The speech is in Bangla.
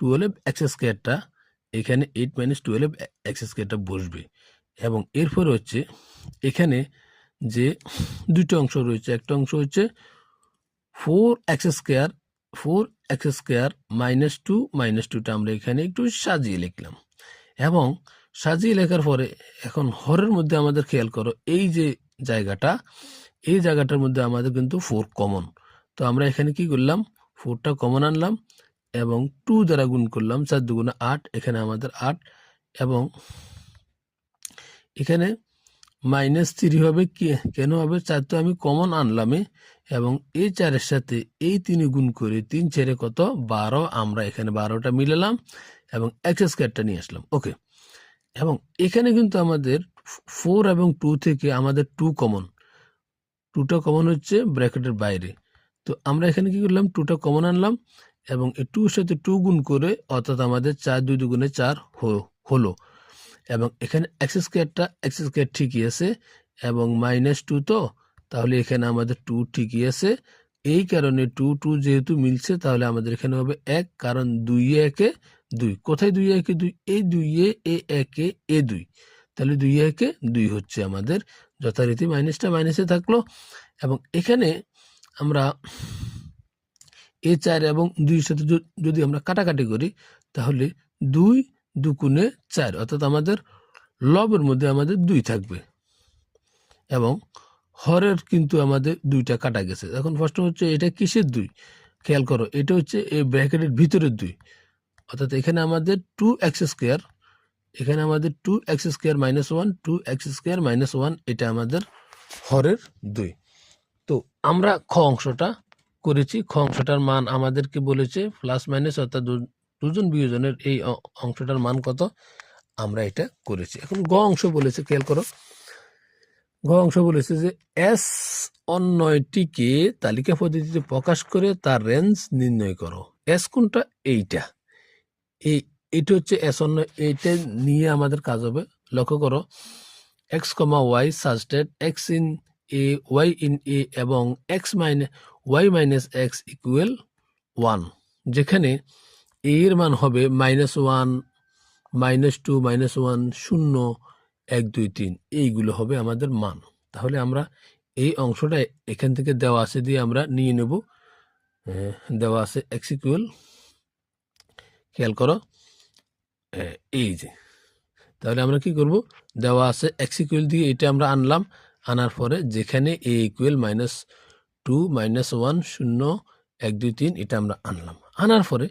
টুয়েলভ এক্স স্কোয়ারটা এখানে এইট মাইনাস টুয়েলভ এক্স স্কোয়ারটা বসবে। এবং এরপর হচ্ছে এখানে যে দুটো অংশ রয়েছে, একটা অংশ হচ্ছে four x square four x square minus two minus টুটা আমরা এখানে একটু সাজিয়ে লিখলাম। এবং সাজিয়ে লেখার পরে এখন হরের মধ্যে আমাদের খেয়াল করো, এই যে জায়গাটা, এই জায়গাটার মধ্যে আমাদের কিন্তু ফোর কমন তো আমরা এখানে কি করলাম ফোরটা কমন আনলাম এবং টু দ্বারা গুণ করলাম, চার দুগুণে আট, এখানে আমাদের আট, এবং এখানে মাইনাস থ্রি হবে কেন হবে? চার তো আমি কমন আনলামই এবং এই চারের সাথে এই তিন গুণ করে তিন ছেড়ে কত? বারো, আমরা এখানে বারোটা মিলালাম, এবং এক্স স্কোয়ারটা নিয়ে আসলাম ওকে এবং এখানে কিন্তু আমাদের ফোর এবং টু থেকে আমাদের টু কমন টুটা কমন হচ্ছে ব্র্যাকেটের বাইরে, তো আমরা এখানে কি করলাম? টুটা কমন আনলাম এবং এই টুর সাথে টু গুণ করে অর্থাৎ আমাদের চার, দুই দুগুণে চার হলো। এবং এখানে এক্স স্কোয়ারটা এক্স স্কোয়ার ঠিকই আছে এবং মাইনাস টু তো, তাহলে এখানে আমাদের টু ঠিকই আছে। এই কারণে টু টু যেহেতু মিলছে, তাহলে আমাদের এখানে হবে এক, কারণ দুই একে দুই। কোথায় দুই একে দুই? এই দুই এ এ একে, এ দুই। তাহলে দুই একে দুই হচ্ছে আমাদের। যথারীতি মাইনাসটা মাইনাসে থাকল। এবং এখানে আমরা এ চার এবং দুইয়ের সাথে যদি আমরা কাটাকাটি করি, তাহলে দুই দুকুণে চার, অর্থাৎ আমাদের লবের মধ্যে আমাদের দুই থাকবে। এবং হরের কিন্তু আমাদের দুইটা কাটা গেছে। এখন প্রশ্ন হচ্ছে, এটা কিসের দুই? খেয়াল করো, এটা হচ্ছে এই ব্র্যাকেটের ভিতরের দুই। অর্থাৎ এখানে আমাদের টু এক্স স্কোয়ার এখানে আমাদের two x square minus one two x square minus one এটা আমাদের হরের দুই। তো আমরা খ অংশটা করেছি, খ অংশটার মান আমাদেরকে বলেছে প্লাস মাইনাস অর্থাৎ দুজন বিয়োজনের এই অংশটার মান কত? আমরা এটা করেছি। এখন গ অংশ বলেছে, খেয়াল করো। গ অংশ বলেছে যে এস অন্যয়টিকে তালিকা পদ্ধতিতে প্রকাশ করে তার রেঞ্জ নির্ণয় করো। এস কোনটা? এইটা। এই, এটা হচ্ছে এস অন্য, এইটা নিয়ে আমাদের কাজ হবে। লক্ষ্য করো x comma y such that x in A y in A এবং x minus y minus x equal one যেখানে এ এর মান হবে minus one minus two minus one শূন্য এক দুই তিন এইগুলো হবে আমাদের মান। তাহলে আমরা এই অংশটা এখান থেকে দেওয়া আছে দিয়ে আমরা নিয়ে নেব। আহ, দেওয়া আছে এক্স ইকুয়াল খেয়াল করো আহ, এই যে। তাহলে আমরা কি করব? দেওয়া আছে এক্স ইকুয়াল দিয়ে এটা আমরা আনলাম আনার পরে যেখানে A equal minus two minus one শূন্য এক দুই তিন এটা আমরা আনলাম। আনার পরে